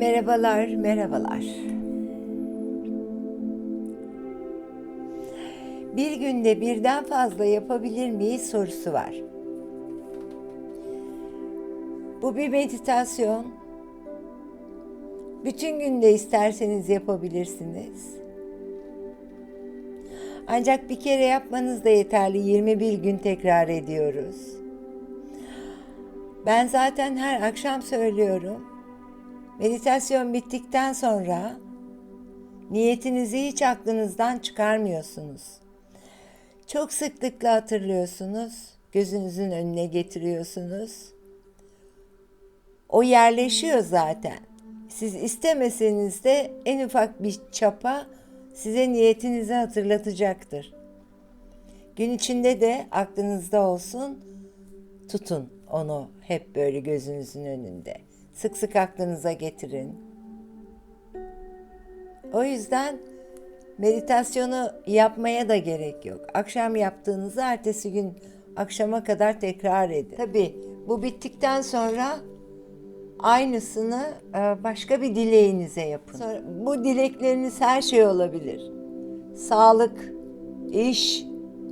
Merhabalar, merhabalar. Bir günde birden fazla yapabilir miyiz sorusu var. Bu bir meditasyon. Bütün günde isterseniz yapabilirsiniz. Ancak bir kere yapmanız da yeterli. 21 gün tekrar ediyoruz. Ben zaten her akşam söylüyorum. Meditasyon bittikten sonra niyetinizi hiç aklınızdan çıkarmıyorsunuz. Çok sıklıkla hatırlıyorsunuz, gözünüzün önüne getiriyorsunuz. O yerleşiyor zaten. Siz istemeseniz de en ufak bir çapa size niyetinizi hatırlatacaktır. Gün içinde de aklınızda olsun, tutun onu hep böyle gözünüzün önünde. Sık sık aklınıza getirin. O yüzden meditasyonu yapmaya da gerek yok. Akşam yaptığınızı ertesi gün akşama kadar tekrar edin. Tabii bu bittikten sonra aynısını e, başka bir dileğinize yapın. Sonra, bu dilekleriniz her şey olabilir. Sağlık, iş,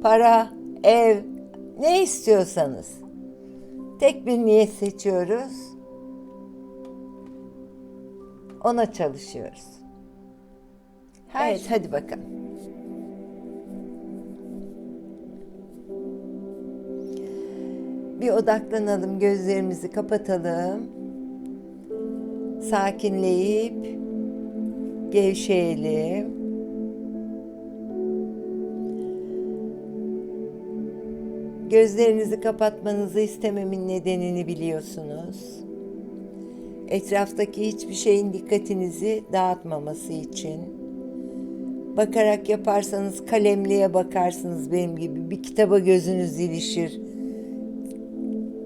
para, ev, ne istiyorsanız. Tek bir niyet seçiyoruz. Ona çalışıyoruz. evet, hadi bakalım. Bir odaklanalım, gözlerimizi kapatalım. Sakinleyip gevşeyelim. Gözlerinizi kapatmanızı istememin nedenini biliyorsunuz. Etraftaki hiçbir şeyin dikkatinizi dağıtmaması için. Bakarak yaparsanız kalemliğe bakarsınız benim gibi. Bir kitaba gözünüz ilişir.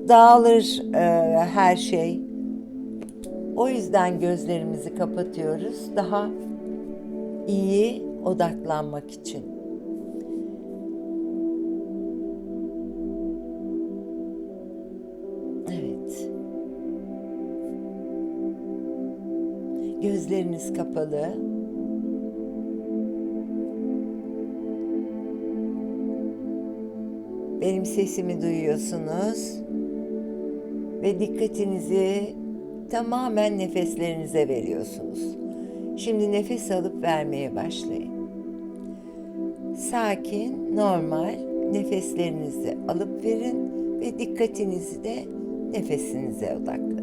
Dağılır e, her şey. O yüzden gözlerimizi kapatıyoruz. Daha iyi odaklanmak için. Gözleriniz kapalı. Benim sesimi duyuyorsunuz ve dikkatinizi tamamen nefeslerinize veriyorsunuz. Şimdi nefes alıp vermeye başlayın. Sakin, normal nefeslerinizi alıp verin ve dikkatinizi de nefesinize odaklayın.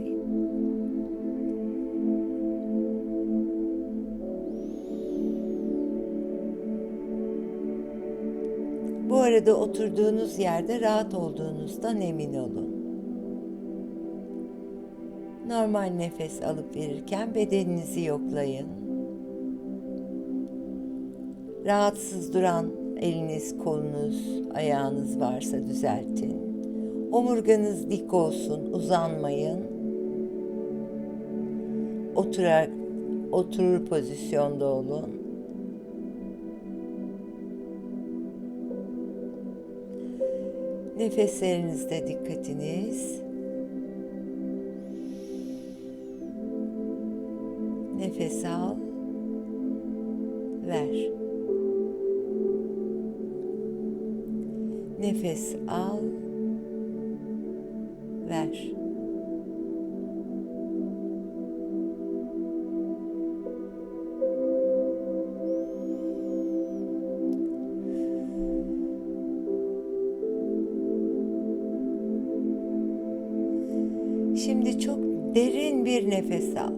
Arada oturduğunuz yerde rahat olduğunuzdan emin olun. Normal nefes alıp verirken bedeninizi yoklayın. Rahatsız duran eliniz, kolunuz, ayağınız varsa düzeltin. Omurganız dik olsun, uzanmayın. Oturarak oturur pozisyonda olun. Nefeslerinizde dikkatiniz. Nefes al. Ver. Nefes al. Şimdi çok derin bir nefes al.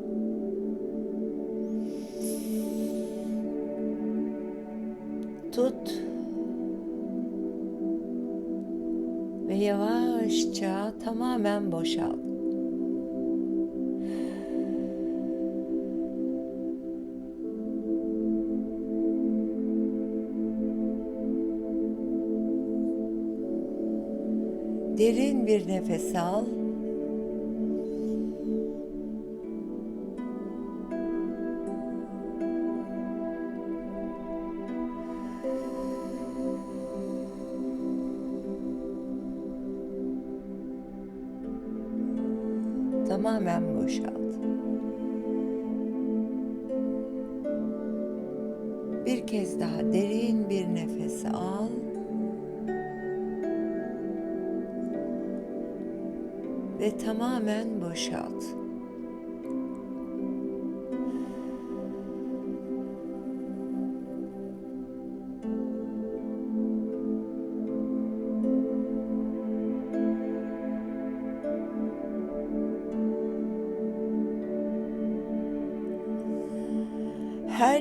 Tut. Ve yavaşça tamamen boşalt. Derin bir nefes al.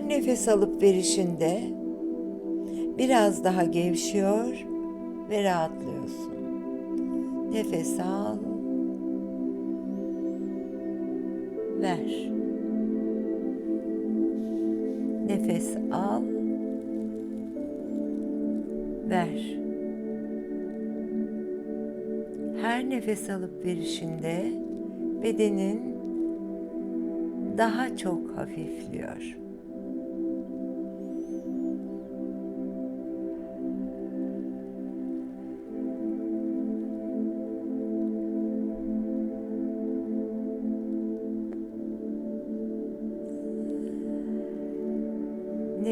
Her nefes alıp verişinde biraz daha gevşiyor ve rahatlıyorsun. Nefes al. Ver. Nefes al. Ver. Her nefes alıp verişinde bedenin daha çok hafifliyor.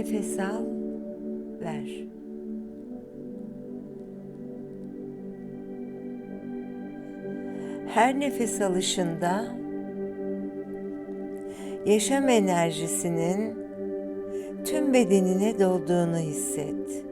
Nefes al, ver. Her nefes alışında yaşam enerjisinin tüm bedenine dolduğunu hisset.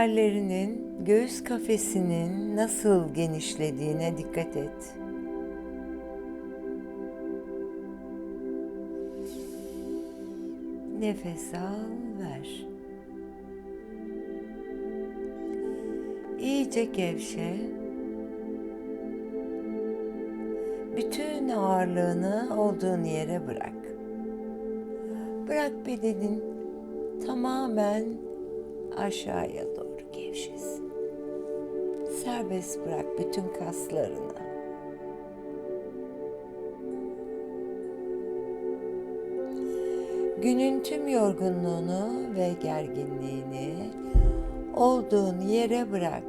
Ciğerlerinin, göğüs kafesinin nasıl genişlediğine dikkat et. Nefes al, ver. İyice gevşe. Bütün ağırlığını olduğun yere bırak. Bırak bedenin tamamen aşağıya doğru. Serbest bırak bütün kaslarını. Günün tüm yorgunluğunu ve gerginliğini olduğun yere bırak.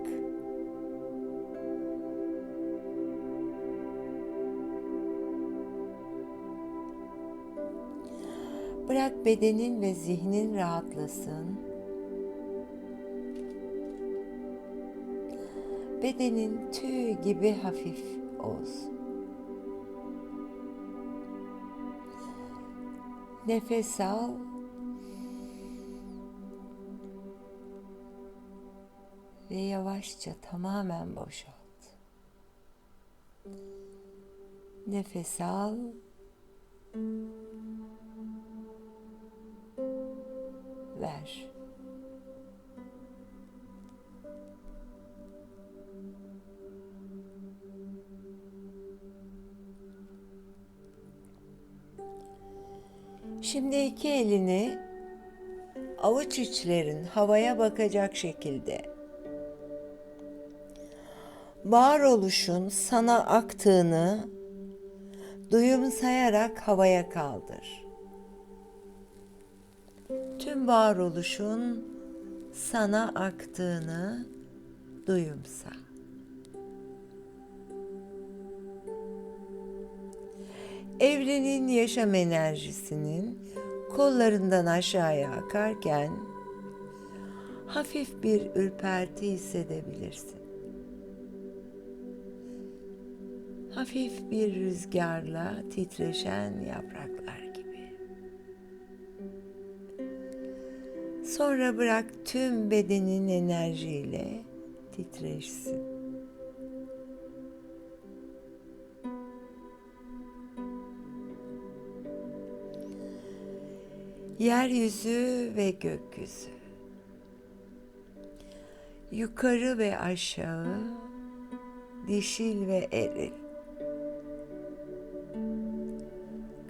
Bırak bedenin ve zihnin rahatlasın. Bedenin tüy gibi hafif olsun. Nefes al. Ve yavaşça tamamen boşalt. Nefes al. Ver. Şimdi iki elini avuç içlerin havaya bakacak şekilde varoluşun sana aktığını duyumsayarak havaya kaldır. Tüm varoluşun sana aktığını duyumsa. Evrenin yaşam enerjisinin kollarından aşağıya akarken hafif bir ürperti hissedebilirsin. Hafif bir rüzgarla titreşen yapraklar gibi. Sonra bırak tüm bedenin enerjiyle titreşsin. Yeryüzü ve gökyüzü. Yukarı ve aşağı, dişil ve eril.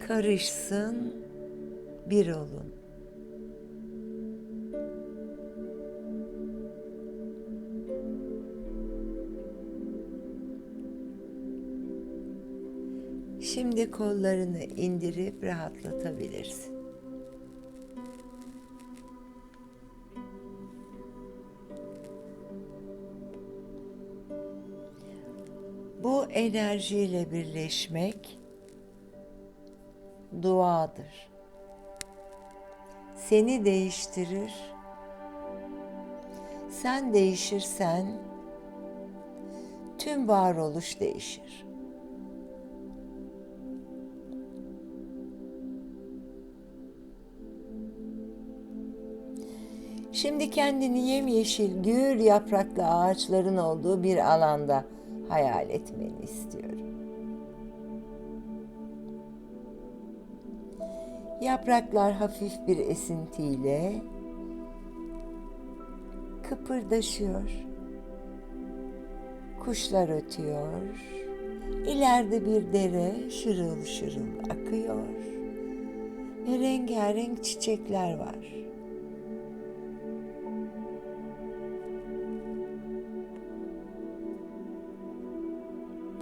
Karışsın, bir olun. Şimdi kollarını indirip rahatlatabilirsin. Enerjiyle birleşmek duadır. Seni değiştirir. Sen değişirsen tüm varoluş değişir. Şimdi kendini yemyeşil, gül yapraklı ağaçların olduğu bir alanda hayal etmeni istiyorum. Yapraklar hafif bir esintiyle kıpırdaşıyor. Kuşlar ötüyor. İleride bir dere şırıl şırıl akıyor. Ve rengarenk çiçekler var.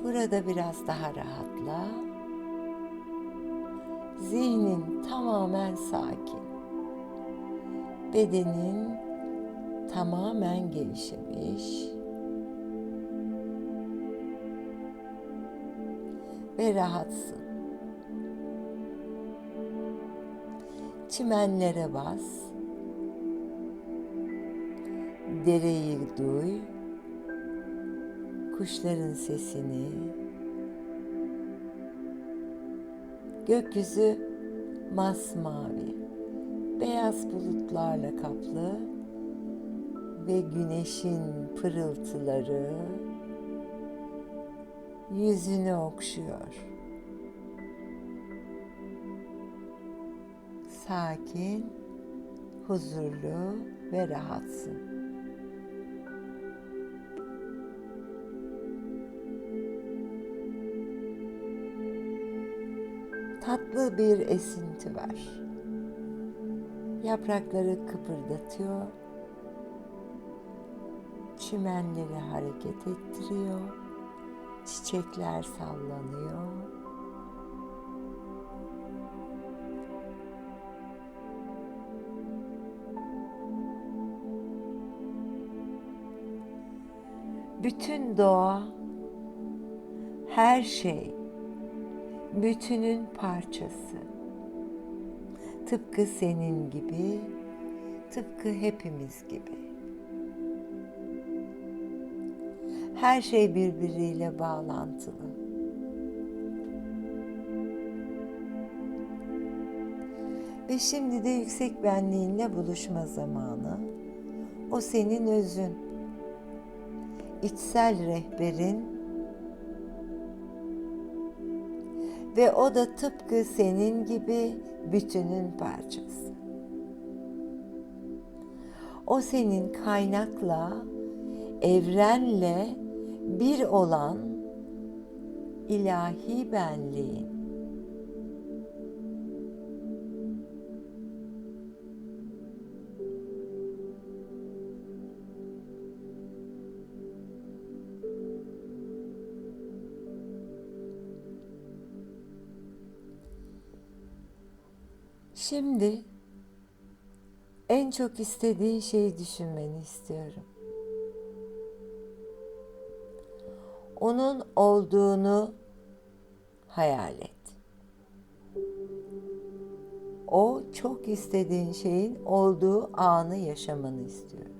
Burada biraz daha rahatla. Zihnin tamamen sakin. Bedenin tamamen gevşemiş. Ve rahatsın. Çimenlere bas. Dereyi duy kuşların sesini, gökyüzü masmavi, beyaz bulutlarla kaplı ve güneşin pırıltıları yüzünü okşuyor. Sakin, huzurlu ve rahatsın. Tatlı bir esinti var. Yaprakları kıpırdatıyor, çimenleri hareket ettiriyor, çiçekler sallanıyor. Bütün doğa, her şey bütünün parçası. Tıpkı senin gibi, tıpkı hepimiz gibi. Her şey birbiriyle bağlantılı. Ve şimdi de yüksek benliğinle buluşma zamanı. O senin özün. içsel rehberin ve o da tıpkı senin gibi bütünün parçası. O senin kaynakla, evrenle bir olan ilahi benliğin. Şimdi en çok istediğin şeyi düşünmeni istiyorum. Onun olduğunu hayal et. O çok istediğin şeyin olduğu anı yaşamanı istiyorum.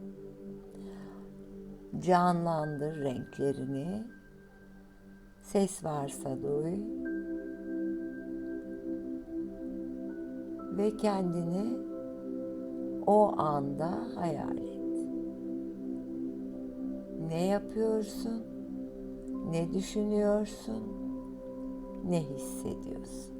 Canlandır renklerini. Ses varsa duy. Ve kendini o anda hayal et. Ne yapıyorsun? Ne düşünüyorsun? Ne hissediyorsun?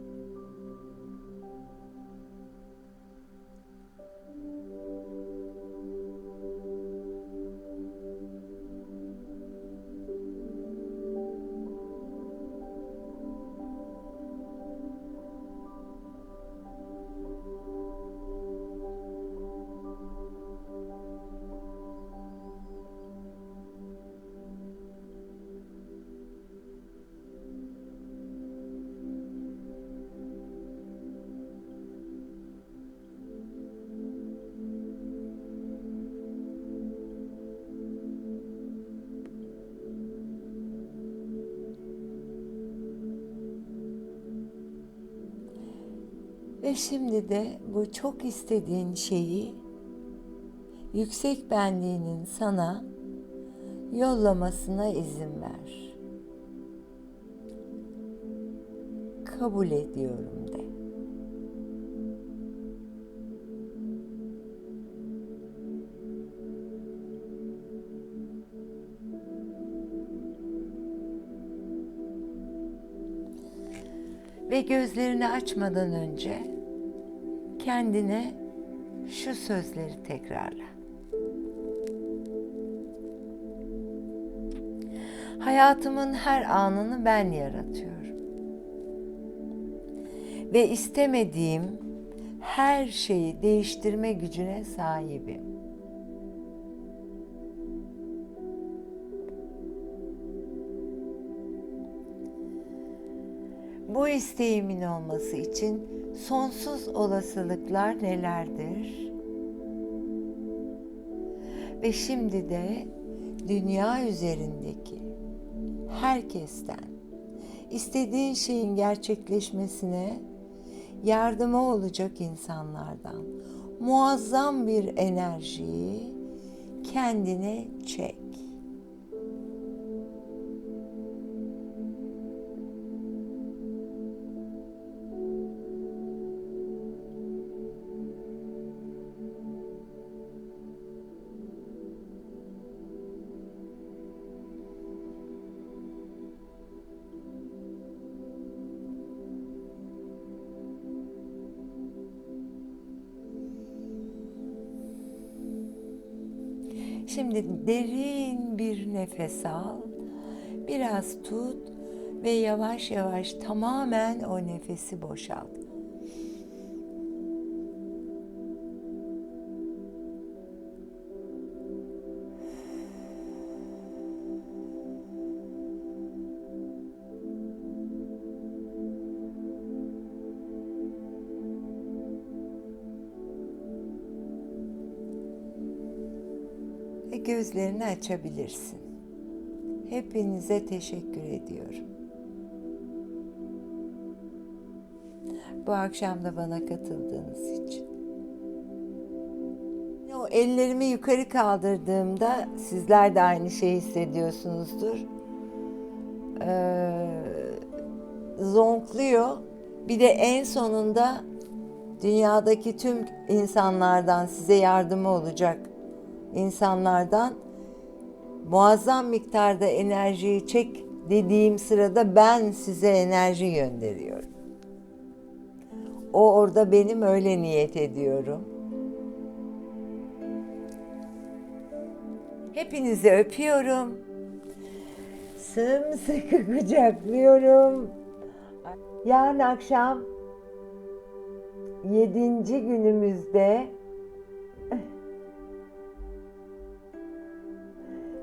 Ve şimdi de bu çok istediğin şeyi yüksek benliğinin sana yollamasına izin ver. Kabul ediyorum de. Ve gözlerini açmadan önce kendine şu sözleri tekrarla. Hayatımın her anını ben yaratıyorum. Ve istemediğim her şeyi değiştirme gücüne sahibim. Bu isteğimin olması için sonsuz olasılıklar nelerdir? Ve şimdi de dünya üzerindeki herkesten istediğin şeyin gerçekleşmesine yardıma olacak insanlardan muazzam bir enerjiyi kendine çek. Şimdi derin bir nefes al. Biraz tut ve yavaş yavaş tamamen o nefesi boşalt. Ve gözlerini açabilirsin. Hepinize teşekkür ediyorum. Bu akşam da bana katıldığınız için. O ellerimi yukarı kaldırdığımda sizler de aynı şeyi hissediyorsunuzdur. Ee, zonkluyor. Bir de en sonunda dünyadaki tüm insanlardan size yardımı olacak insanlardan muazzam miktarda enerjiyi çek dediğim sırada ben size enerji gönderiyorum. O orada benim öyle niyet ediyorum. Hepinizi öpüyorum. Sımsıkı kucaklıyorum. Yarın akşam yedinci günümüzde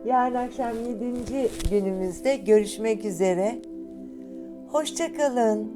Yarın akşam 7. günümüzde görüşmek üzere. Hoşça kalın.